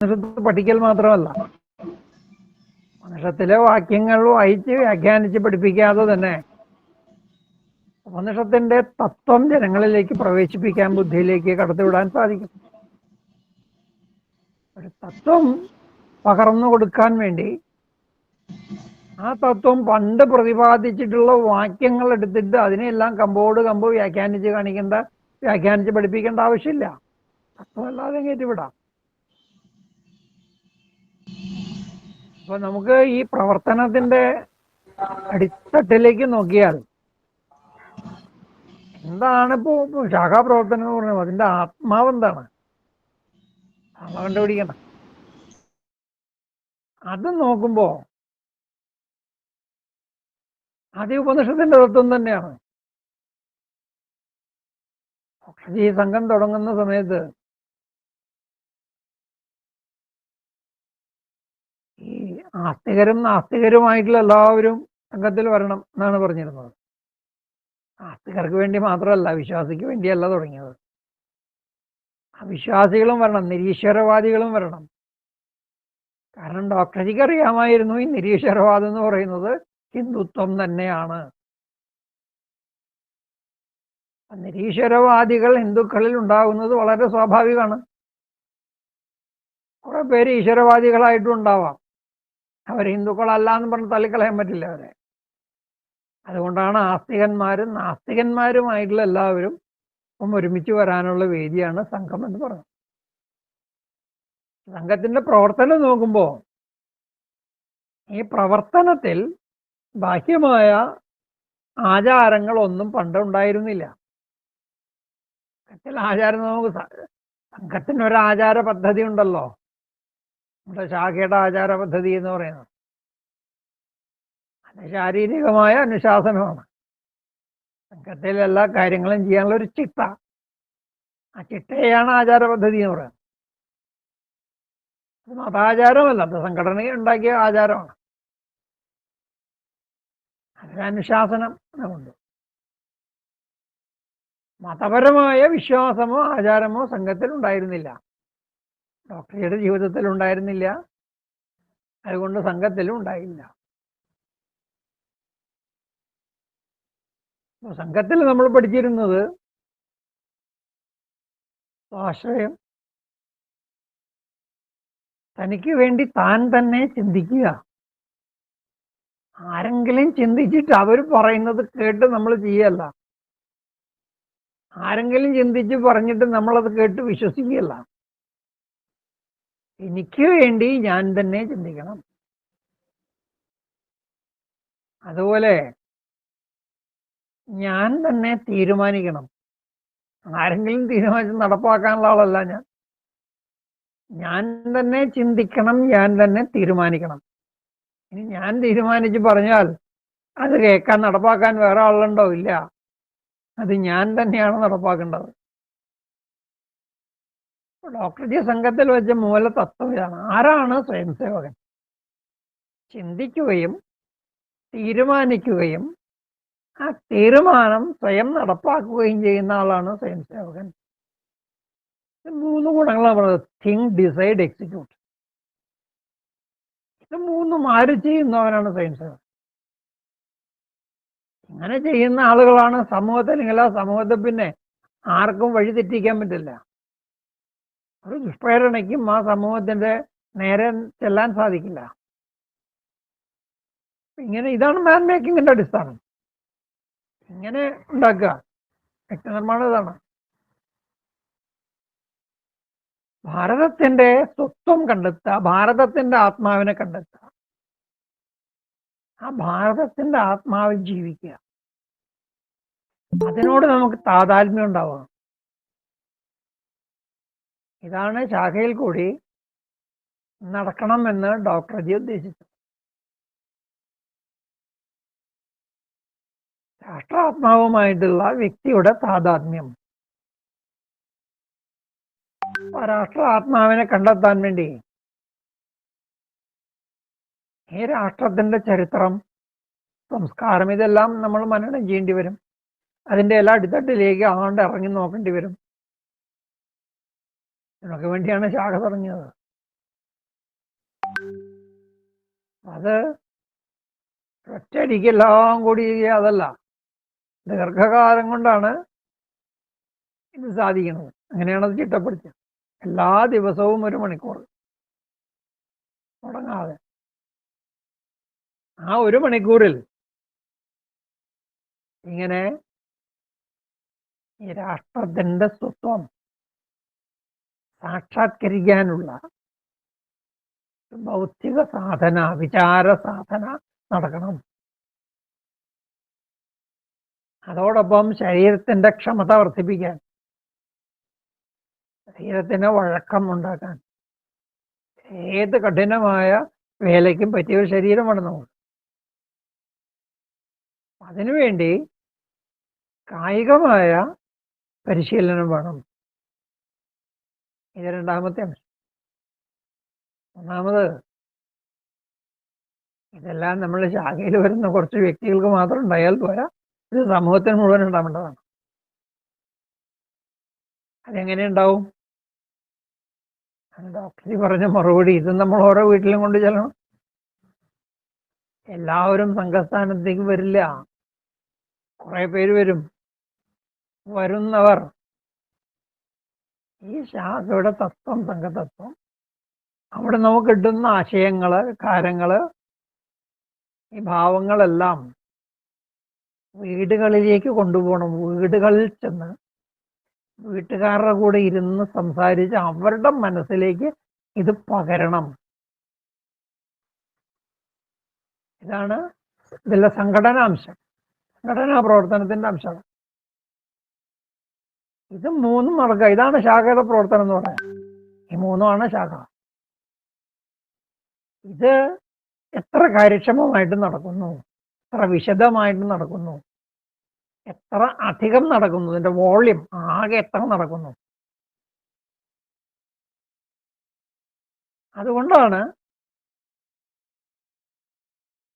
ഉപനിഷത്ത് പഠിക്കൽ മാത്രമല്ല. ഉപനിഷത്തിലെ വാക്യങ്ങൾ വായിച്ച് വ്യാഖ്യാനിച്ച് പഠിപ്പിക്കാതെ തന്നെ ഉപനിഷത്തിന്റെ തത്വം ജനങ്ങളിലേക്ക് പ്രവേശിപ്പിക്കാൻ ബുദ്ധിയിലേക്ക് കടത്തിവിടാൻ സാധിക്കും. ഒരു തത്വം പകർന്നു കൊടുക്കാൻ വേണ്ടി ആ തത്വം പണ്ട് പ്രതിപാദിച്ചിട്ടുള്ള വാക്യങ്ങൾ എടുത്തിട്ട് അതിനെല്ലാം കമ്പോട് കമ്പ് വ്യാഖ്യാനിച്ച് കാണിക്കേണ്ട വ്യാഖ്യാനിച്ച് പഠിപ്പിക്കേണ്ട ആവശ്യമില്ല. തത്വമല്ലാതെ കയറ്റിവിടാം അപ്പൊ നമുക്ക് ഈ പ്രവർത്തനത്തിന്റെ അടിത്തട്ടിലേക്ക് നോക്കിയാൽ എന്താണ് ഇപ്പോ ശാഖാപ്രവർത്തനം എന്ന് പറഞ്ഞാൽ അതിന്റെ ആത്മാവ് എന്താണ്? നമ്മൾ കണ്ടുപിടിക്കണം. അത് നോക്കുമ്പോ അത് ഉപനിഷത്തിന്റെ തത്വം തന്നെയാണ്. ഈ സംഘം തുടങ്ങുന്ന സമയത്ത് ആസ്തികരും നാസ്തികരുമായിട്ടുള്ള എല്ലാവരും സംഘത്തിൽ വരണം എന്നാണ് പറഞ്ഞിരുന്നത്. ആസ്തികർക്ക് വേണ്ടി മാത്രമല്ല വിശ്വാസിക്ക് വേണ്ടിയല്ല തുടങ്ങിയത്. അവിശ്വാസികളും വരണം നിരീശ്വരവാദികളും വരണം. കാരണം ഡോക്ടർജിക്ക് അറിയാമായിരുന്നു ഈ നിരീശ്വരവാദം എന്ന് പറയുന്നത് ഹിന്ദുത്വം തന്നെയാണ്. നിരീശ്വരവാദികൾ ഹിന്ദുക്കളിൽ ഉണ്ടാകുന്നത് വളരെ സ്വാഭാവികമാണ്. കുറെ പേര് ഈശ്വരവാദികളായിട്ടും ഉണ്ടാവാം. അവർ ഹിന്ദുക്കളല്ല എന്ന് പറഞ്ഞ് തള്ളിക്കളയാൻ പറ്റില്ല അവരെ. അതുകൊണ്ടാണ് ആസ്തികന്മാരും നാസ്തികന്മാരുമായിട്ടുള്ള എല്ലാവരും ഇപ്പം ഒരുമിച്ച് വരാനുള്ള വേദിയാണ് സംഘം എന്ന് പറയുന്നത് സംഘത്തിന്റെ പ്രവർത്തനം നോക്കുമ്പോൾ ഈ പ്രവർത്തനത്തിൽ ബാഹ്യമായ ആചാരങ്ങളൊന്നും പണ്ട് ഉണ്ടായിരുന്നില്ല. സംഘത്തിൽ ആചാരം നമുക്ക് സംഘത്തിനൊരാചാര പദ്ധതി ഉണ്ടല്ലോ. നമ്മുടെ ശാഖയുടെ ആചാര പദ്ധതി എന്ന് പറയുന്നത്. അത് ശാരീരികമായ അനുശാസനമാണ്. സംഘത്തിൽ എല്ലാ കാര്യങ്ങളും ചെയ്യാനുള്ള ഒരു ചിട്ട. ആ ചിട്ടയാണ് ആചാര പദ്ധതി എന്ന് പറയുന്നത്. അത് മതാചാരമല്ല അത് സംഘടന ഉണ്ടാക്കിയ ആചാരമാണ്. അതിനനുശാസനം ഉണ്ട്. മതപരമായ വിശ്വാസമോ ആചാരമോ സംഘത്തിൽ ഉണ്ടായിരുന്നില്ല. ഡോക്ടറുടെ ജീവിതത്തിൽ ഉണ്ടായിരുന്നില്ല അതുകൊണ്ട് സംഘത്തിലും ഉണ്ടായില്ല. സംഘത്തിൽ നമ്മൾ പഠിച്ചിരുന്നത് ആശ്രയം തനിക്ക് വേണ്ടി താൻ തന്നെ ചിന്തിക്കുക. ആരെങ്കിലും ചിന്തിച്ചിട്ട് അവർ പറയുന്നത് കേട്ട് നമ്മൾ ചെയ്യല്ല. ആരെങ്കിലും ചിന്തിച്ച് പറഞ്ഞിട്ട് നമ്മളത് കേട്ട് വിശ്വസിക്കുകയല്ല. എനിക്ക് വേണ്ടി ഞാൻ തന്നെ ചിന്തിക്കണം. അതുപോലെ ഞാൻ തന്നെ തീരുമാനിക്കണം. ആരെങ്കിലും തീരുമാനിച്ച് നടപ്പാക്കാനുള്ള ആളല്ല ഞാൻ. ഞാൻ തന്നെ ചിന്തിക്കണം ഞാൻ തന്നെ തീരുമാനിക്കണം. ഇനി ഞാൻ തീരുമാനിച്ച് പറഞ്ഞാൽ അത് കേൾക്കാൻ നടപ്പാക്കാൻ വേറെ ആളുണ്ടോ? ഇല്ല. അത് ഞാൻ തന്നെയാണ് നടപ്പാക്കേണ്ടത്. ഡോക്ടർ ജി സംഘത്തിൽ വെച്ച മൂല തത്വം ഇതാണ് ആരാണ് സ്വയം സേവകൻ ചിന്തിക്കുകയും തീരുമാനിക്കുകയും ആ തീരുമാനം സ്വയം നടപ്പാക്കുകയും ചെയ്യുന്ന ആളാണ് സ്വയം സേവകൻ ഇത് മൂന്ന് ഗുണങ്ങളാണ് പറഞ്ഞത്. തിങ്ക് ഡിസൈഡ് എക്സിക്യൂട്ട് ഇത് മൂന്നും ആര് ചെയ്യുന്നവനാണ് സ്വയം സേവകൻ ഇങ്ങനെ ചെയ്യുന്ന ആളുകളാണ് സമൂഹത്തിൽ ആ സമൂഹത്തിൽ പിന്നെ ആർക്കും വഴി തെറ്റിക്കാൻ പറ്റില്ല. ഒരു ദുഷ്പ്രേരണയ്ക്കും ആ സമൂഹത്തിന്റെ നേരെ ചെല്ലാൻ സാധിക്കില്ല. ഇങ്ങനെ ഇതാണ് മാൻ മേക്കിങ്ങിന്റെ അടിസ്ഥാനം. ഇങ്ങനെ ഉണ്ടാക്കുക. വ്യക്തിനിർമ്മാണം ഇതാണ്. ഭാരതത്തിന്റെ സ്വത്വം കണ്ടെത്തുക ഭാരതത്തിന്റെ ആത്മാവിനെ കണ്ടെത്തുക. ആ ഭാരതത്തിന്റെ ആത്മാവിൽ ജീവിക്കുക. അതിനോട് നമുക്ക് താതാത്മ്യം ഉണ്ടാവുക ഇതാണ് ശാഖയിൽ കൂടി നടക്കണമെന്ന് ഡോക്ടർ ജി ഉദ്ദേശിച്ചു. രാഷ്ട്രാത്മാവുമായിട്ടുള്ള വ്യക്തിയുടെ താതാത്മ്യം രാഷ്ട്ര ആത്മാവിനെ കണ്ടെത്താൻ വേണ്ടി ഈ രാഷ്ട്രത്തിന്റെ ചരിത്രം സംസ്കാരം ഇതെല്ലാം നമ്മൾ മനനം ചെയ്യേണ്ടി വരും. അതിന്റെ എല്ലാ അടിത്തട്ടിലേക്ക് ആണ്ട് ഇറങ്ങി നോക്കേണ്ടി വരും. ഇതിനൊക്കെ വേണ്ടിയാണ് ശാഖ തുടങ്ങിയത് അത് ഒറ്റയടിക്കെല്ലാം കൂടി അതല്ല ദീർഘകാലം കൊണ്ടാണ് ഇത് സാധിക്കുന്നത്. അങ്ങനെയാണ് അത് ചിട്ടപ്പെടുത്തിയത്. എല്ലാ ദിവസവും ഒരു മണിക്കൂർ മുടങ്ങാതെ ആ ഒരു മണിക്കൂറിൽ ഇങ്ങനെ ഈ രാഷ്ട്രത്തിന്റെ സ്വത്വം സാക്ഷാത്കരിക്കാനുള്ള ഭൗതിക സാധന വിചാര സാധന നടക്കണം. അതോടൊപ്പം ശരീരത്തിന്റെ ക്ഷമത വർദ്ധിപ്പിക്കാൻ ശരീരത്തിന് വഴക്കം ഉണ്ടാക്കാൻ ഏത് കഠിനമായ വേലയ്ക്കും പറ്റിയ ഒരു ശരീരമാണ് നമ്മൾ. അതിനുവേണ്ടി കായികമായ പരിശീലനം വേണം. ഇത് രണ്ടാമത്തെ അംശം ഒന്നാമത് ഇതെല്ലാം നമ്മൾ ശാഖയിൽ വരുന്ന കുറച്ച് വ്യക്തികൾക്ക് മാത്രം ഉണ്ടായാൽ പോരാ. ഇത് സമൂഹത്തിന് മുഴുവൻ ഉണ്ടാവേണ്ടതാണ്. അതെങ്ങനെ ഉണ്ടാവും? ഡോക്ടർ പറഞ്ഞ മറുപടി ഇത് നമ്മൾ ഓരോ വീട്ടിലും കൊണ്ട് ചെല്ലണം. എല്ലാവരും സംഘസ്ഥാനത്തേക്ക് വരില്ല. കുറെ പേര് വരും. വരുന്നവർ ഈ ശാഖയുടെ തത്വം സംഘതത്വം. അവിടെ നമുക്ക് കിട്ടുന്ന ആശയങ്ങൾ കാര്യങ്ങൾ ഈ ഭാവങ്ങളെല്ലാം വീടുകളിലേക്ക് കൊണ്ടുപോകണം. വീടുകളിൽ ചെന്ന് വീട്ടുകാരുടെ കൂടെ ഇരുന്ന് സംസാരിച്ച് അവരുടെ മനസ്സിലേക്ക് ഇത് പകരണം. ഇതാണ് ഇതിലെ സംഘടനാംശം സംഘടനാ പ്രവർത്തനത്തിന്റെ അംശം. ഇത് മൂന്നും നടക്കുക. ഇതാണ് ശാഖയുടെ പ്രവർത്തനം എന്ന് പറയാം. ഈ മൂന്നുമാണ് ശാഖ. ഇത് എത്ര കാര്യക്ഷമമായിട്ട് നടക്കുന്നു? എത്ര വിശദമായിട്ട് നടക്കുന്നു? എത്ര അധികം നടക്കുന്നു? ഇതിന്റെ വോള്യം ആകെ എത്ര നടക്കുന്നു? അതുകൊണ്ടാണ്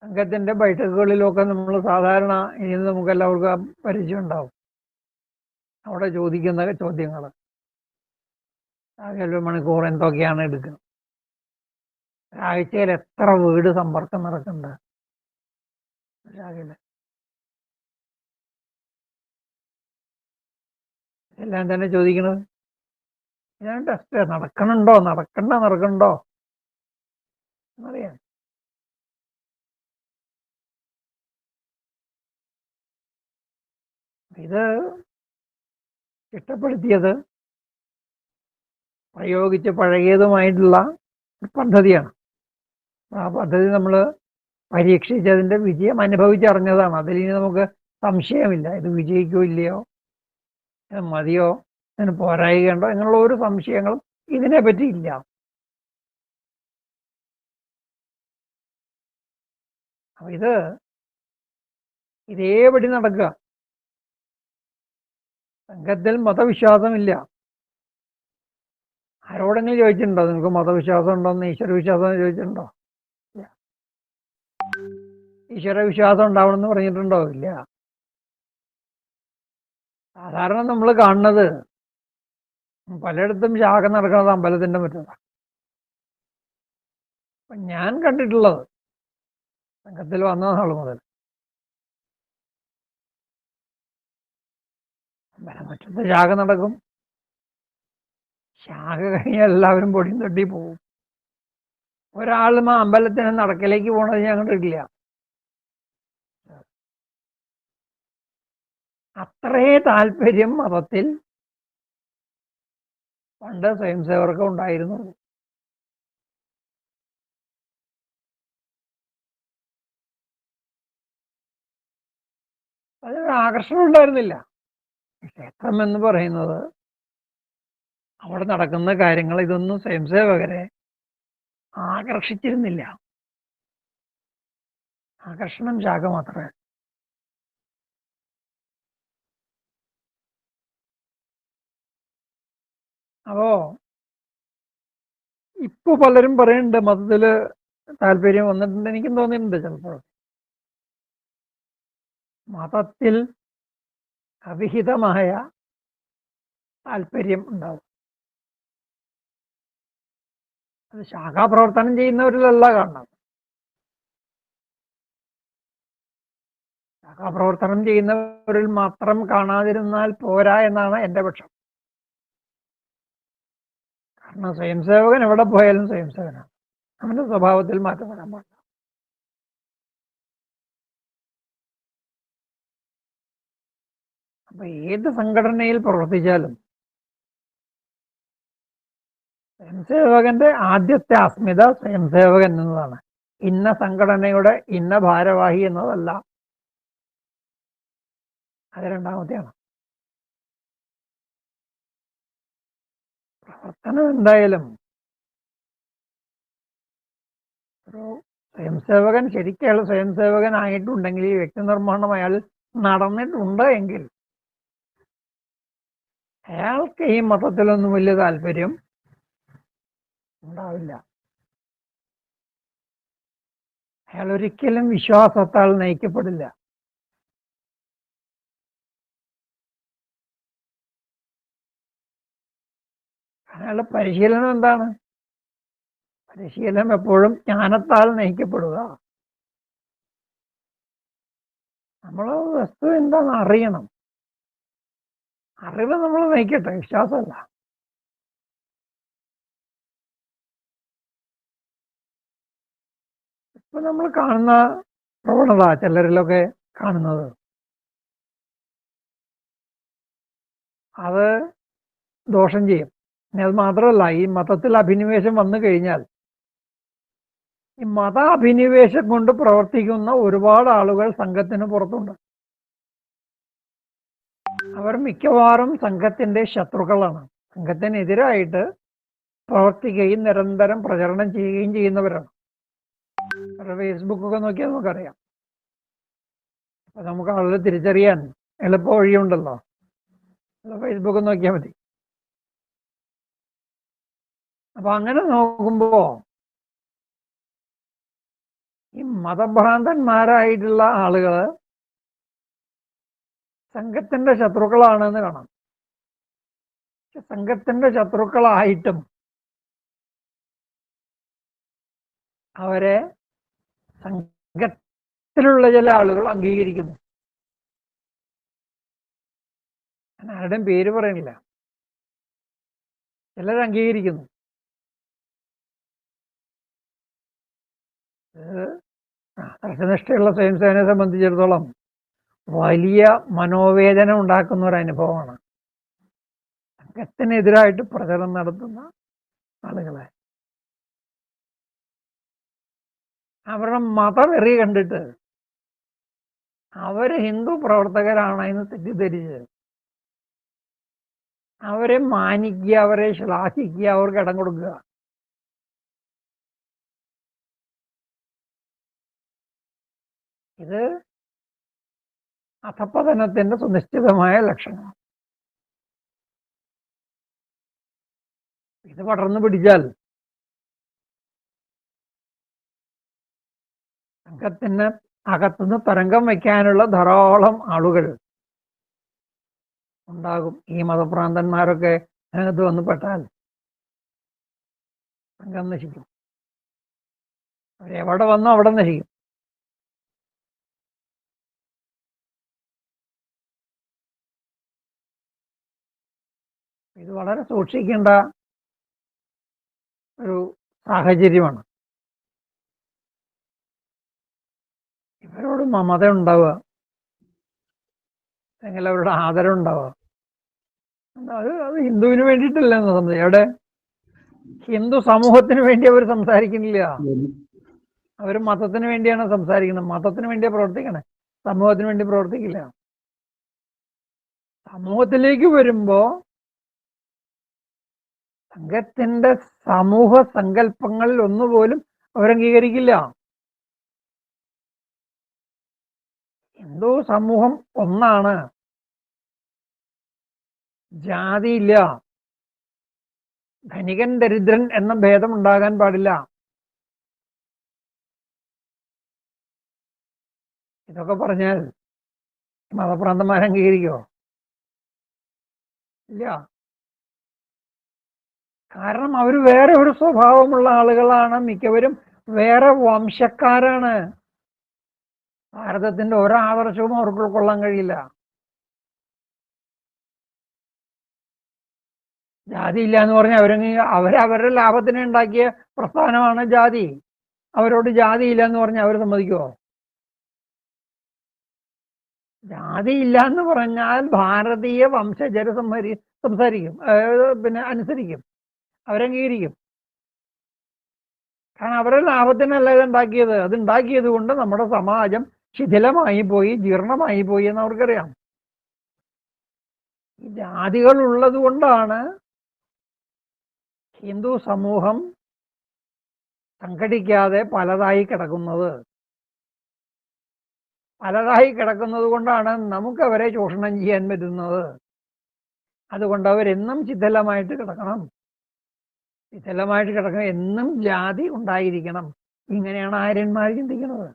സംഘത്തിന്റെ ബൈഠക്കുകളിലൊക്കെ നമ്മൾ സാധാരണ ഇനി നമുക്ക് എല്ലാവർക്കും പരിചയം ഉണ്ടാവും. അവിടെ ചോദിക്കുന്ന ചോദ്യങ്ങൾ ഒരു മണിക്കൂർ എന്തൊക്കെയാണ് എടുക്കുന്നത്? ഒരാഴ്ചയിൽ എത്ര വീട് സമ്പർക്കം നടക്കുന്നുണ്ട്? രാവിലെ എല്ലാം തന്നെ ചോദിക്കണത്? ഞാൻ ടെസ്റ്റ് നടക്കണുണ്ടോ? നടക്കണ്ട നടക്കണ്ടോ? എന്നറിയാം ഇത് ചിട്ടപ്പെടുത്തിയത് പ്രയോഗിച്ച് പഴകിയതുമായിട്ടുള്ള ഒരു പദ്ധതിയാണ്. ആ പദ്ധതി നമ്മൾ പരീക്ഷിച്ചതിന്റെ വിജയം അനുഭവിച്ചറിഞ്ഞതാണ്. അതിൽ ഇനി നമുക്ക് സംശയമില്ല. ഇത് വിജയിക്കോ ഇല്ലയോ? ഇത് മതിയോ? ഇതിന് പോരായികയുണ്ടോ എന്നുള്ള ഒരു സംശയങ്ങളും ഇതിനെ പറ്റിയില്ല ഇല്ല ഇത് ഇതേപടി നടക്കുക. സംഘത്തിൽ മതവിശ്വാസമില്ല. ആരോടെങ്കിലും ചോദിച്ചിട്ടുണ്ടോ? നിങ്ങൾക്ക് മതവിശ്വാസം ഉണ്ടോന്ന് ഈശ്വരവിശ്വാസം ചോദിച്ചിട്ടുണ്ടോ? ഈശ്വര വിശ്വാസം ഉണ്ടാവണമെന്ന് പറഞ്ഞിട്ടുണ്ടോ? ഇല്ല. സാധാരണ നമ്മൾ കാണുന്നത് പലയിടത്തും ശാഖ നടക്കുന്നത് അമ്പലത്തിന്റെ മറ്റുള്ള ഞാൻ കണ്ടിട്ടുള്ളത് സംഘത്തിൽ വന്ന നാൾ മുതൽ. അമ്പലമുറ്റത്ത് ശാഖ നടക്കും. ശാഖ കഴിഞ്ഞാൽ എല്ലാവരും പൊടിയും തട്ടി പോവും. ഒരാളും ആ അമ്പലത്തിന് നടക്കലേക്ക് പോണത് ഞാൻ കണ്ടിട്ടില്ല അത്രേ താല്പര്യം മതത്തിൽ പണ്ട് സ്വയംസേവർക്ക് ഉണ്ടായിരുന്നു. അതിനൊരു ആകർഷണം ഉണ്ടായിരുന്നില്ല. ക്ഷേത്രം എന്ന് പറയുന്നത്. അവിടെ നടക്കുന്ന കാര്യങ്ങൾ ഇതൊന്നും സ്വയംസേവകരെ ആകർഷിച്ചിരുന്നില്ല. ആകർഷണം ശാഖ മാത്രമേ. അപ്പോ ഇപ്പൊ പലരും പറയുന്നുണ്ട് മതത്തിൽ താല്പര്യം വന്നിട്ടുണ്ട്. എനിക്കും തോന്നിയിട്ടുണ്ട് ചിലപ്പോൾ. മതത്തിൽ അവിഹിതമായ താല്പര്യം ഉണ്ടാവും. അത് ശാഖാപ്രവർത്തനം ചെയ്യുന്നവരിലല്ല കാണുന്നത്. ശാഖാപ്രവർത്തനം ചെയ്യുന്നവരിൽ മാത്രം കാണാതിരുന്നാൽ പോരാ എന്നാണ് എന്റെ പക്ഷം. കാരണം സ്വയംസേവകൻ എവിടെ പോയാലും സ്വയംസേവനാണ്. അവന്റെ സ്വഭാവത്തിൽ മാറ്റം വരാൻ പാടില്ല. അപ്പൊ ഏത് സംഘടനയിൽ പ്രവർത്തിച്ചാലും സ്വയംസേവകന്റെ ആദ്യത്തെ അസ്മിത സ്വയംസേവകൻ എന്നതാണ്. ഇന്ന സംഘടനയുടെ ഇന്ന ഭാരവാഹി എന്നതല്ല. അത് രണ്ടാമത്തെയാണ്. പ്രവർത്തനം എന്തായാലും ഒരു സ്വയംസേവകൻ ശരിക്കും അയാൾ സ്വയംസേവകൻ ആയിട്ടുണ്ടെങ്കിൽ ഈ വ്യക്തി നിർമ്മാണം അയാൾ നടന്നിട്ടുണ്ട് എങ്കിൽ അയാൾക്ക് ഈ മതത്തിലൊന്നും വലിയ താല്പര്യം ഉണ്ടാവില്ല. അയാൾ ഒരിക്കലും വിശ്വാസത്താൽ നയിക്കപ്പെടില്ല. അയാളുടെ പരിശീലനം എന്താണ്? പരിശീലനം എപ്പോഴും ജ്ഞാനത്താൽ നയിക്കപ്പെടുക. നമ്മൾ വസ്തു എന്താണെന്ന് അറിയണം. അറിവ് നമ്മൾ നയിക്കട്ടെ വിശ്വാസമല്ല. ഇപ്പൊ നമ്മൾ കാണുന്ന പ്രവണത ചിലരിലൊക്കെ കാണുന്നത്. അത് ദോഷം ചെയ്യും. പിന്നെ അത് മാത്രമല്ല ഈ മതത്തിൽ അഭിനിവേശം വന്നു കഴിഞ്ഞാൽ ഈ മത അഭിനിവേശം കൊണ്ട് പ്രവർത്തിക്കുന്ന ഒരുപാട് ആളുകൾ സംഘത്തിന് പുറത്തുണ്ട്. അവർ മിക്കവാറും സംഘത്തിന്റെ ശത്രുക്കളാണ്. സംഘത്തിനെതിരായിട്ട് പ്രവർത്തിക്കുകയും നിരന്തരം പ്രചരണം ചെയ്യുകയും ചെയ്യുന്നവരാണ്. അവരുടെ ഫേസ്ബുക്കൊക്കെ നോക്കിയാൽ നമുക്കറിയാം. അപ്പൊ നമുക്ക് ആളുകൾ തിരിച്ചറിയാൻ എളുപ്പ വഴിയുണ്ടല്ലോ. ഫേസ്ബുക്ക് നോക്കിയാൽ മതി. അപ്പൊ അങ്ങനെ നോക്കുമ്പോ ഈ മതഭ്രാന്തന്മാരായിട്ടുള്ള ആളുകൾ സംഘത്തിന്റെ ശത്രുക്കളാണെന്ന് കാണാം. സംഘത്തിന്റെ ശത്രുക്കളായിട്ടും അവരെ സംഘത്തിലുള്ള ചില ആളുകൾ അംഗീകരിക്കുന്നു. ഞാൻ ആരുടെയും പേര് പറയണില്ല. ചിലർ അംഗീകരിക്കുന്നു. ദർശനിഷ്ഠയുള്ള സ്വയം സേനയെ സംബന്ധിച്ചിടത്തോളം വലിയ മനോവേദന ഉണ്ടാക്കുന്ന ഒരു അനുഭവമാണ്. സംഘത്തിനെതിരായിട്ട് പ്രചരണം നടത്തുന്ന ആളുകളെ. അവരുടെ മതവെറി കണ്ടിട്ട് അവർ ഹിന്ദു പ്രവർത്തകരാണ് എന്ന് തെറ്റിദ്ധരിച്ച് അവരെ മാനിക്കുക അവരെ ശ്ലാഘിക്കുക അവർക്ക് ഇടം കൊടുക്കുക. ഇത് അധപ്പതനത്തിന്റെ സുനിശ്ചിതമായ ലക്ഷണമാണ് ഇത് പടർന്നു പിടിച്ചാൽ സംഘത്തിന് അകത്തുനിന്ന് തരംഗം വയ്ക്കാനുള്ള ധാരാളം ആളുകൾ ഉണ്ടാകും. ഈ മതഭ്രാന്തന്മാരൊക്കെ അതിനകത്ത് വന്ന് പെട്ടാൽ സംഘം നശിക്കും. അവരെവിടെ വന്നോ അവിടെ നശിക്കും. വളരെ സൂക്ഷിക്കേണ്ട ഒരു സാഹചര്യമാണ്. ഇവരോട് മമത ഉണ്ടാവുക. അല്ലെങ്കിൽ അവരുടെ ആദരം ഉണ്ടാവുക. അത് അത് ഹിന്ദുവിന് വേണ്ടിയിട്ടല്ല എന്ന് സംസാരിക്കും അവിടെ ഹിന്ദു സമൂഹത്തിന് വേണ്ടി അവർ സംസാരിക്കുന്നില്ല. അവർ മതത്തിന് വേണ്ടിയാണ് സംസാരിക്കുന്നത്. മതത്തിന് വേണ്ടിയാണ് പ്രവർത്തിക്കണേ. സമൂഹത്തിന് വേണ്ടി പ്രവർത്തിക്കില്ല. സമൂഹത്തിലേക്ക് വരുമ്പോ സംഘത്തിന്റെ സമൂഹ സങ്കല്പങ്ങളിൽ ഒന്നുപോലും അവരംഗീകരിക്കില്ല. ഹിന്ദു സമൂഹം ഒന്നാണ്. ജാതിയില്ല. ധനികൻ ദരിദ്രൻ എന്ന ഭേദം ഉണ്ടാകാൻ പാടില്ല. ഇതൊക്കെ പറഞ്ഞാൽ മതപ്രാന്തന്മാർ അംഗീകരിക്കോ ഇല്ല. കാരണം അവർ വേറെ ഒരു സ്വഭാവമുള്ള ആളുകളാണ് മിക്കവരും വേറെ വംശക്കാരാണ്. ഭാരതത്തിന്റെ ഓരോ ആദർശവും അവർക്ക് ഉൾക്കൊള്ളാൻ കഴിയില്ല. ജാതി ഇല്ല എന്ന് പറഞ്ഞാൽ അവരങ്ങ് അവരവരുടെ ലാഭത്തിന് ഉണ്ടാക്കിയ പ്രസ്ഥാനമാണ് ജാതി. അവരോട് ജാതി ഇല്ല എന്ന് പറഞ്ഞാൽ അവർ സമ്മതിക്കുമോ ജാതി ഇല്ല എന്ന് പറഞ്ഞാൽ ഭാരതീയ വംശജര് സംഹരി സംസാരിക്കും. പിന്നെ അനുസരിക്കും. അവരംഗീകരിക്കും. കാരണം അവരുടെ ലാഭത്തിനല്ല ഇത് ഉണ്ടാക്കിയത് അത് ഉണ്ടാക്കിയത് കൊണ്ട് നമ്മുടെ സമാജം ശിഥിലമായി പോയി ജീർണമായി പോയി എന്ന് അവർക്കറിയാം. ജാതികൾ ഉള്ളത് കൊണ്ടാണ് ഹിന്ദു സമൂഹം സംഘടിക്കാതെ പലതായി കിടക്കുന്നത്. പലതായി കിടക്കുന്നത് കൊണ്ടാണ് നമുക്ക് അവരെ ചൂഷണം ചെയ്യാൻ പറ്റുന്നത്. അതുകൊണ്ട് അവരെന്നും ശിഥിലമായിട്ട് കിടക്കണം. ശിഥിലമായിട്ട് കിടക്കുന്ന എന്നും ജാതി ഉണ്ടായിരിക്കണം. ഇങ്ങനെയാണ് ആര്യന്മാർ ചിന്തിക്കുന്നത്.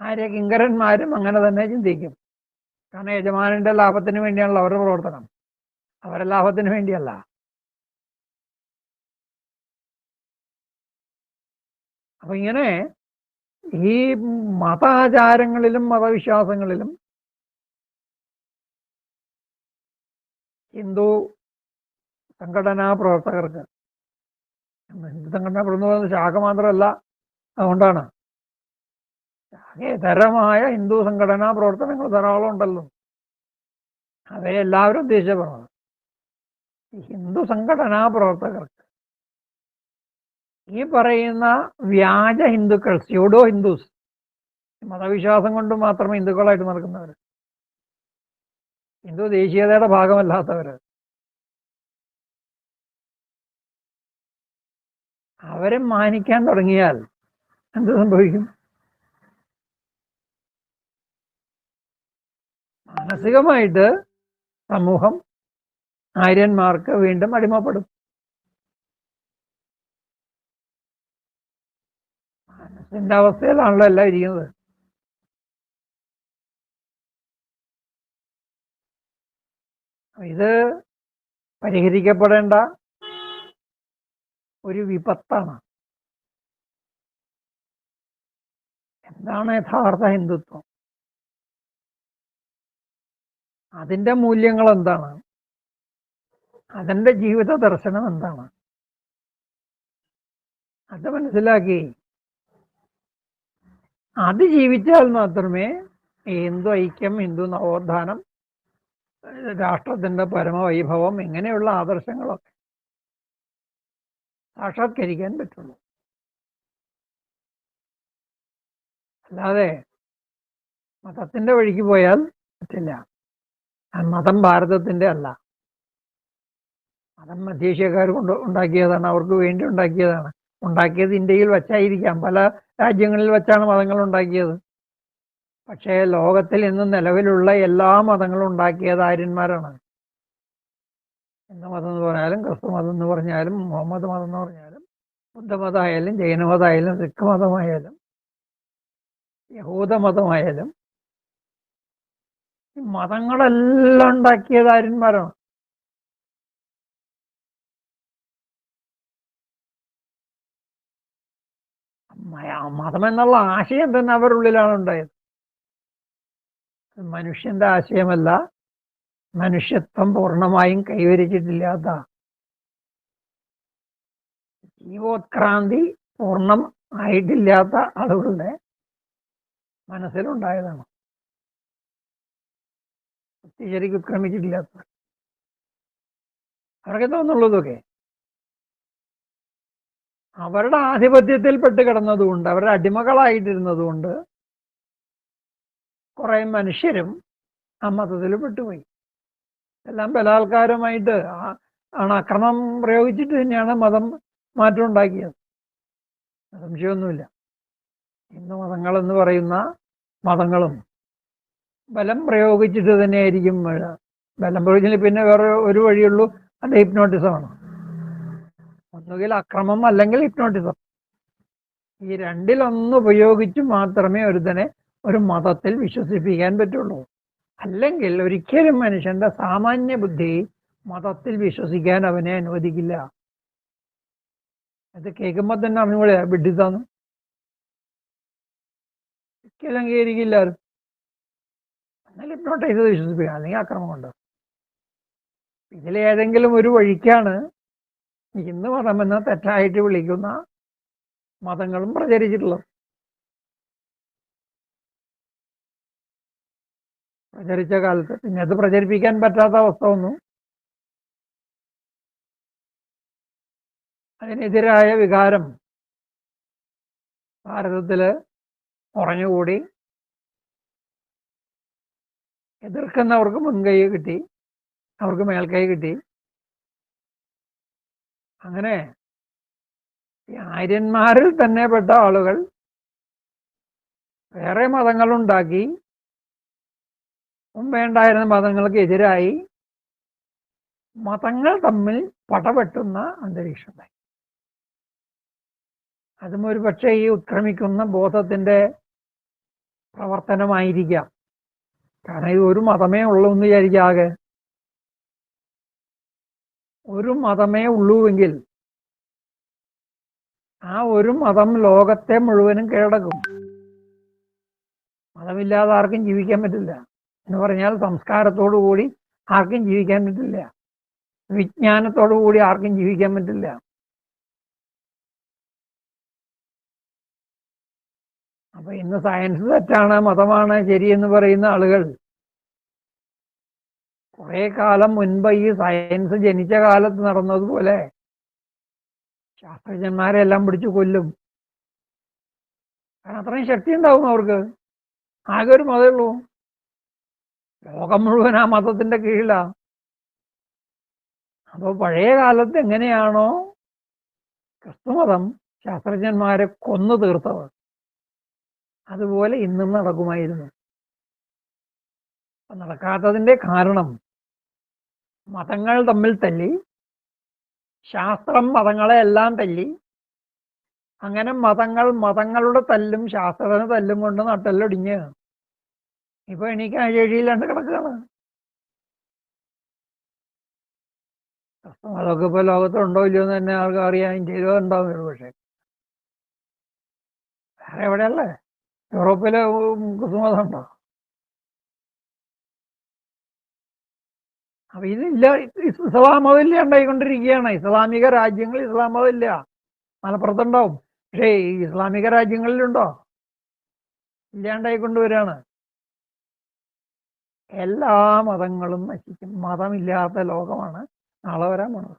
ആര്യ കിങ്കരന്മാരും അങ്ങനെ തന്നെ ചിന്തിക്കും. കാരണം യജമാനന്റെ ലാഭത്തിന് വേണ്ടിയാണല്ലോ അവരുടെ പ്രവർത്തനം. അവരുടെ ലാഭത്തിന് വേണ്ടിയല്ല. അപ്പൊ ഇങ്ങനെ ഈ മതാചാരങ്ങളിലും മതവിശ്വാസങ്ങളിലും ഹിന്ദു സംഘടനാ പ്രവർത്തകർക്ക്. ഹിന്ദു സംഘടനാ പ്രവർത്തകർ ശാഖ മാത്രമല്ല അതുകൊണ്ടാണ്. ശാഖേതരമായ ഹിന്ദു സംഘടനാ പ്രവർത്തനങ്ങൾ ധാരാളം ഉണ്ടല്ലോ. അവരെ എല്ലാവരും ഉദ്ദേശിച്ച പറഞ്ഞത് ഹിന്ദു സംഘടനാ പ്രവർത്തകർക്ക് ഈ പറയുന്ന വ്യാജ ഹിന്ദുക്കൾ സ്യൂഡോ ഹിന്ദുസ് മതവിശ്വാസം കൊണ്ട് മാത്രമേ ഹിന്ദുക്കളായിട്ട് നടക്കുന്നവർ ഹിന്ദു ദേശീയതയുടെ ഭാഗമല്ലാത്തവർ അവരെ മാനിക്കാൻ തുടങ്ങിയാൽ എന്ത് സംഭവിക്കും? മാനസികമായിട്ട് സമൂഹം ആര്യന്മാർക്ക് വീണ്ടും അടിമപ്പെടും. മനസ്സിന്റെ അവസ്ഥയിലാണല്ലോ എല്ലാം ഇരിക്കുന്നത്. ഇത് പരിഹരിക്കപ്പെടേണ്ട ഒരു വിപത്താണ്. എന്താണ് യഥാർത്ഥ ഹിന്ദുത്വം? അതിന്റെ മൂല്യങ്ങൾ എന്താണ്? അതിന്റെ ജീവിത ദർശനം എന്താണ്? അത് മനസ്സിലാക്കി. അത് ജീവിച്ചാൽ മാത്രമേ ഹിന്ദു ഐക്യം ഹിന്ദു നവോത്ഥാനം രാഷ്ട്രത്തിന്റെ പരമവൈഭവം ഇങ്ങനെയുള്ള ആദർശങ്ങളൊക്കെ സാക്ഷാത്കരിക്കാൻ പറ്റുള്ളൂ. അല്ലാതെ മതത്തിന്റെ വഴിക്ക് പോയാൽ പറ്റില്ല. മതം ഭാരതത്തിന്റെ അല്ല. മതം മധ്യേഷ്യക്കാർ കൊണ്ട് ഉണ്ടാക്കിയതാണ് അവർക്ക് വേണ്ടി ഉണ്ടാക്കിയതാണ്. ഉണ്ടാക്കിയത് ഇന്ത്യയിൽ വെച്ചായിരിക്കാം. പല രാജ്യങ്ങളിൽ വെച്ചാണ് മതങ്ങൾ ഉണ്ടാക്കിയത്. പക്ഷേ ലോകത്തിൽ ഇന്ന് നിലവിലുള്ള എല്ലാ മതങ്ങളും ഉണ്ടാക്കിയത് ആര്യന്മാരാണ്. ഹിന്ദു മതം എന്ന് പറഞ്ഞാലും ക്രിസ്തു മതം എന്ന് പറഞ്ഞാലും മുഹമ്മദ് മതം എന്ന് പറഞ്ഞാലും ബുദ്ധമതമായാലും ജൈനമതമായാലും സിഖ് മതമായാലും യഹൂദ മതമായാലും ഈ മതങ്ങളെല്ലാം ഉണ്ടാക്കിയത് ആര്യന്മാരാണ് മതം എന്നുള്ള ആശയം തന്നെ അവരുടെ ഉള്ളിലാണ് ഉണ്ടായത്. മനുഷ്യന്റെ ആശയമല്ല മനുഷ്യത്വം പൂർണമായും കൈവരിച്ചിട്ടില്ലാത്ത ജീവോത്ക്രാന്തി പൂർണം ആയിട്ടില്ലാത്ത ആളുകളുടെ മനസ്സിലുണ്ടായതാണ്. ശരിക്കും ഉത്ക്രമിച്ചിട്ടില്ലാത്ത അവർക്ക് തോന്നുള്ളതൊക്കെ അവരുടെ ആധിപത്യത്തിൽ പെട്ട് കിടന്നതുകൊണ്ട് അവരുടെ അടിമകളായിട്ടിരുന്നതുകൊണ്ട് കുറെ മനുഷ്യരും ആ മതത്തിൽ പെട്ടുപോയി എല്ലാം ബലാത്കാരമായിട്ട് ആണ് അക്രമം പ്രയോഗിച്ചിട്ട് തന്നെയാണ് മതം മാറ്റം ഉണ്ടാക്കിയത്. സംശയമൊന്നുമില്ല. ഹിന്ദു മതങ്ങൾ എന്ന് പറയുന്ന മതങ്ങളും ബലം പ്രയോഗിച്ചിട്ട് തന്നെയായിരിക്കും. ബലം പ്രയോഗിച്ചിട്ട് പിന്നെ വേറെ ഒരു വഴിയുള്ളൂ അത് ഹിപ്നോട്ടിസമാണ് ഒന്നുകിൽ അക്രമം അല്ലെങ്കിൽ ഹിപ്നോട്ടിസം ഈ രണ്ടിലൊന്ന് ഉപയോഗിച്ച് മാത്രമേ ഒരുത്തനെ ഒരു മതത്തിൽ വിശ്വസിപ്പിക്കാൻ പറ്റുള്ളൂ. അല്ലെങ്കിൽ ഒരിക്കലും മനുഷ്യന്റെ സാമാന്യ ബുദ്ധി മതത്തിൽ വിശ്വസിക്കാൻ അവനെ അനുവദിക്കില്ല. ഇത് കേൾക്കുമ്പോൾ തന്നെ അറിഞ്ഞുകൂടെ വിഡിതാന്ന് ഒരിക്കലും അംഗീകരിക്കില്ല എന്നാലും ഹിപ്നോട്ടൈസ് ചെയ്ത് വിശ്വസിപ്പിക്കുക അല്ലെങ്കിൽ അക്രമം കൊണ്ട് ഇതിലേതെങ്കിലും ഒരു വഴിക്കാണ് ഇന്ന് മതമെന്ന് തെറ്റായിട്ട് വിളിക്കുന്ന മതങ്ങളും പ്രചരിച്ചിട്ടുള്ളത്. പ്രചരിച്ച കാലത്ത്. പിന്നെ അത് പ്രചരിപ്പിക്കാൻ പറ്റാത്ത അവസ്ഥ വന്നു. അതിനെതിരായ വികാരം ഭാരതത്തിൽ കുറഞ്ഞുകൂടി. എതിർക്കുന്നവർക്ക് മുൻകൈ കിട്ടി. അവർക്ക് മേൽക്കൈ കിട്ടി. അങ്ങനെ ഈ ആര്യന്മാരിൽ തന്നെ പെട്ട ആളുകൾ വേറെ മതങ്ങളുണ്ടാക്കി. മുമ്പേണ്ടായിരുന്ന മതങ്ങൾക്ക് എതിരായി മതങ്ങൾ തമ്മിൽ പടപെട്ടുന്ന അന്തരീക്ഷമുണ്ടായി അതും ഒരു പക്ഷേ ഈ ഉത്ക്രമിക്കുന്ന ബോധത്തിന്റെ പ്രവർത്തനമായിരിക്കാം. കാരണം ഇത് ഒരു മതമേ ഉള്ളൂ എന്ന് വിചാരിക്കാകെ ഒരു മതമേ ഉള്ളൂവെങ്കിൽ ആ ഒരു മതം ലോകത്തെ മുഴുവനും കീഴടക്കും. മതമില്ലാതെ ആർക്കും ജീവിക്കാൻ പറ്റില്ല. എന്ന് പറഞ്ഞാൽ സംസ്കാരത്തോടു കൂടി ആർക്കും ജീവിക്കാൻ പറ്റില്ല. വിജ്ഞാനത്തോടു കൂടി ആർക്കും ജീവിക്കാൻ പറ്റില്ല. അപ്പൊ ഇന്ന് സയൻസ് തെറ്റാണ് മതമാണ് ശരിയെന്ന് പറയുന്ന ആളുകൾ. കുറെ കാലം മുൻപ് ഈ സയൻസ് ജനിച്ച കാലത്ത് നടന്നതുപോലെ ശാസ്ത്രജ്ഞന്മാരെ എല്ലാം പിടിച്ചു കൊല്ലും. കാരണം അത്രയും ശക്തി ഉണ്ടാവും അവർക്ക്. ആകെ ഒരു മതമേ ഉള്ളൂ. ലോകം മുഴുവൻ ആ മതത്തിന്റെ കീഴിലാ. അപ്പോൾ പഴയ കാലത്ത് എങ്ങനെയാണോ ക്രിസ്തുമതം ശാസ്ത്രജ്ഞന്മാരെ കൊന്നു തീർത്തത്. അതുപോലെ ഇന്നും നടക്കുമായിരുന്നു. അപ്പൊ നടക്കാത്തതിന്റെ കാരണം മതങ്ങൾ തമ്മിൽ തല്ലി ശാസ്ത്രം മതങ്ങളെ എല്ലാം തല്ലി അങ്ങനെ മതങ്ങൾ മതങ്ങളുടെ തല്ലും ശാസ്ത്രത്തിന് തല്ലും കൊണ്ട് നട്ടെല്ലൊടിഞ്ഞ് ഇപ്പൊ എനിക്ക് അഴയില്ലാണ്ട് കിടക്കുകയാണ് അതൊക്കെ ഇപ്പൊ ലോകത്തുണ്ടോ ഇല്ലയോ എന്ന് തന്നെ ആൾക്ക് അറിയാൻ ഇന്ത്യയിലോ ഉണ്ടാവും ഒരു പക്ഷേ. വേറെ എവിടെയല്ലേ? യൂറോപ്പിലെ ക്രിസ്തുമതം ഉണ്ടോ? അപ്പൊ ഇതില്ല ഇസ്ലാം മതമില്ല ഉണ്ടായിക്കൊണ്ടിരിക്കുകയാണ്. ഇസ്ലാമിക രാജ്യങ്ങൾ ഇസ്ലാം മതമില്ല. മലപ്പുറത്തുണ്ടാവും. പക്ഷേ ഇസ്ലാമിക രാജ്യങ്ങളിലുണ്ടോ? ഇല്ലാണ്ടായിക്കൊണ്ടുവരാണ്. എല്ലാ മതങ്ങളും നശിക്കും. മതമില്ലാത്ത ലോകമാണ് നാളെ വരാൻ പോണത്.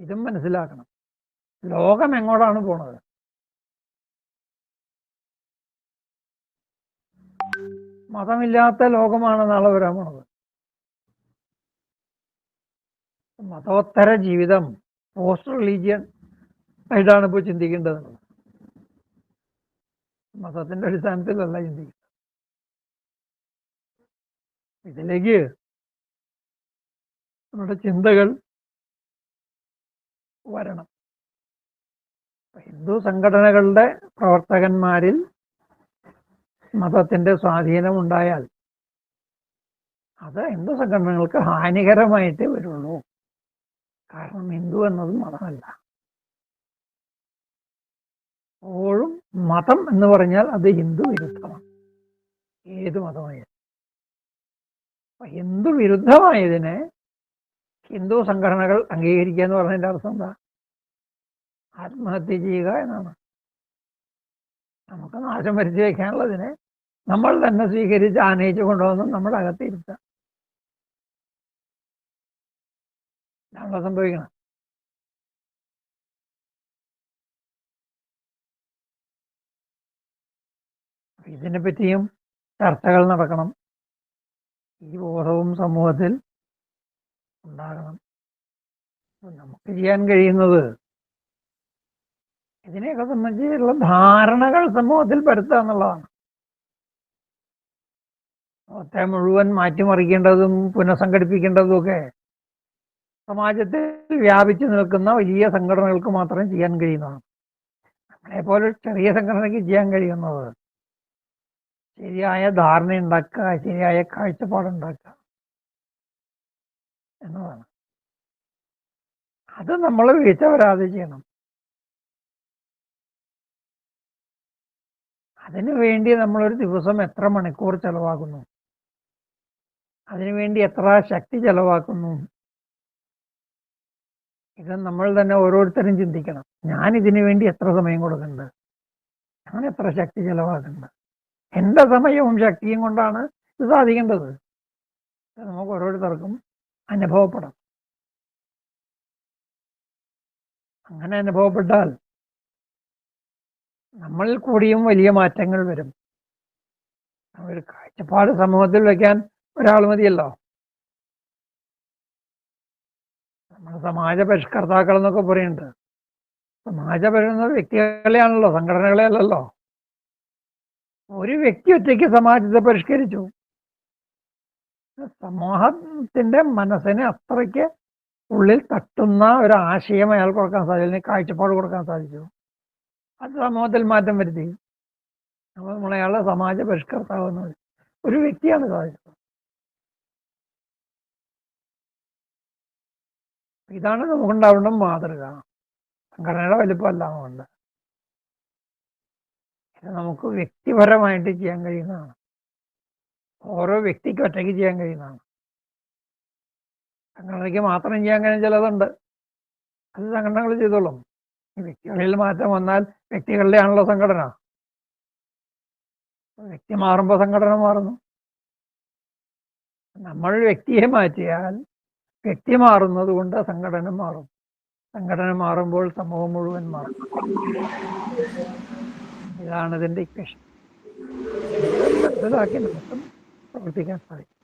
ഇതും മനസ്സിലാക്കണം. ലോകം എങ്ങോട്ടാണ് പോണത്? മതമില്ലാത്ത ലോകമാണ് നാളെ വരാൻ പോണത്. മതോത്തര ജീവിതം പോസ്റ്റ് റിലീജിയൻ ആയിട്ടാണ് ഇപ്പോൾ ചിന്തിക്കേണ്ടത്. മതത്തിന്റെ അടിസ്ഥാനത്തിലല്ല ചിന്തിക്കുന്നത്. ഇതിലേക്ക് നമ്മുടെ ചിന്തകൾ വരണം. ഹിന്ദു സംഘടനകളുടെ പ്രവർത്തകന്മാരിൽ മതത്തിന്റെ സ്വാധീനം ഉണ്ടായാൽ അത് ഹിന്ദു സംഘടനകൾക്ക് ഹാനികരമായിട്ടേ വരുള്ളൂ. കാരണം ഹിന്ദു എന്നത് മതമല്ല. എപ്പോഴും മതം എന്ന് പറഞ്ഞാൽ അത് ഹിന്ദു വിരുദ്ധമാണ്. ഏത് മതമായാലും. ഹിന്ദു വിരുദ്ധമായതിനെ ഹിന്ദു സംഘടനകൾ അംഗീകരിക്കുക എന്ന് പറഞ്ഞതിന്റെ അർത്ഥം എന്താ? ആത്മഹത്യ ചെയ്യുക എന്നാണ്. നമുക്ക് നാശം വരുത്തി വയ്ക്കാനുള്ളതിനെ നമ്മൾ തന്നെ സ്വീകരിച്ച് ആനയിച്ചു കൊണ്ടുവന്ന് നമ്മുടെ അകത്തിരുത്തുക ഇതാണല്ലോ സംഭവിക്കണം ഇതിനെ പറ്റിയും ചർച്ചകൾ നടക്കണം. ഈ ബോധവും സമൂഹത്തിൽ ഉണ്ടാകണം. നമുക്ക് ചെയ്യാൻ കഴിയുന്നത് ഇതിനെയൊക്കെ സംബന്ധിച്ചുള്ള ധാരണകൾ സമൂഹത്തിൽ പരത്തുക എന്നുള്ളതാണ്. സമൂഹത്തെ മുഴുവൻ മാറ്റിമറിക്കേണ്ടതും പുനഃസംഘടിപ്പിക്കേണ്ടതും ഒക്കെ സമാജത്തിൽ വ്യാപിച്ചു നിൽക്കുന്ന വലിയ സംഘടനകൾക്ക് മാത്രമേ ചെയ്യാൻ കഴിയുന്നതാണ്. നമ്മളെ പോലെ ചെറിയ സംഘടനയ്ക്ക് ചെയ്യാൻ കഴിയുന്നത് ശരിയായ ധാരണ ഉണ്ടാക്കുക ശരിയായ കാഴ്ചപ്പാടുണ്ടാക്കുക എന്നതാണ്. അത് നമ്മൾ വീഴ്ച വരാതെ ചെയ്യണം. അതിനു വേണ്ടി നമ്മളൊരു ദിവസം എത്ര മണിക്കൂർ ചെലവാക്കുന്നു അതിനുവേണ്ടി എത്ര ശക്തി ചെലവാക്കുന്നു? ഇത് നമ്മൾ തന്നെ ഓരോരുത്തരും ചിന്തിക്കണം. ഞാൻ ഇതിനു വേണ്ടി എത്ര സമയം കൊടുക്കുന്നുണ്ട്? ഞാൻ എത്ര ശക്തി ചെലവാക്കുന്നുണ്ട്? എന്റെ സമയവും ശക്തിയും കൊണ്ടാണ് ഇത് സാധിക്കേണ്ടത്. നമുക്ക് ഓരോരുത്തർക്കും അനുഭവപ്പെടാം. അങ്ങനെ അനുഭവപ്പെട്ടാൽ നമ്മളിൽ കൂടിയും വലിയ മാറ്റങ്ങൾ വരും. ഒരു കാഴ്ചപ്പാട് സമൂഹത്തിൽ വെക്കാൻ ഒരാൾ മതിയല്ലോ. നമ്മൾ സമാജ പരിഷ്കർത്താക്കൾ എന്നൊക്കെ പറയുന്നുണ്ട്. സമാജ പരിണ വ്യക്തികളെയാണല്ലോ സംഘടനകളെ അല്ലല്ലോ. ഒരു വ്യക്തി ഒറ്റയ്ക്ക് സമാജത്തെ പരിഷ്കരിച്ചു. സമൂഹത്തിന്റെ മനസ്സിനെ അത്രയ്ക്ക് ഉള്ളിൽ തട്ടുന്ന ഒരു ആശയം അയാൾ കൊടുക്കാൻ സാധിച്ചു കാഴ്ചപ്പാട് കൊടുക്കാൻ സാധിച്ചു. അത് സമൂഹത്തിൽ മാറ്റം വരുത്തി. അപ്പോൾ നമ്മൾ അയാളെ സമാജ പരിഷ്കർത്താവുന്ന ഒരു വ്യക്തിയാണ് സാധിച്ചത്. ഇതാണ് നമുക്കുണ്ടാവേണ്ട മാതൃക. സംഘടനയുടെ വലിപ്പമല്ല അതുകൊണ്ട് നമുക്ക് വ്യക്തിപരമായിട്ട് ചെയ്യാൻ കഴിയുന്നതാണ്. ഓരോ വ്യക്തിക്ക് ഒറ്റയ്ക്ക് ചെയ്യാൻ കഴിയുന്നതാണ്. സംഘടനയ്ക്ക് മാത്രം ചെയ്യാൻ കഴിയുന്ന ചിലതുണ്ട്. അത് സംഘടനകൾ ചെയ്തോളും. വ്യക്തികളിൽ മാറ്റം വന്നാൽ വ്യക്തികളുടെ ആണല്ലോ സംഘടന. വ്യക്തി മാറുമ്പോൾ സംഘടന മാറുന്നു. നമ്മൾ വ്യക്തിയെ മാറ്റിയാൽ വ്യക്തി മാറുന്നത് കൊണ്ട് സംഘടന മാറും. സംഘടന മാറുമ്പോൾ സമൂഹം മുഴുവൻ മാറും. ഇതാണ് ഇതിന്റെ ഇക്വേഷൻ മനസ്സിലാക്കി നമുക്കും പ്രവർത്തിക്കാൻ സാധിക്കും.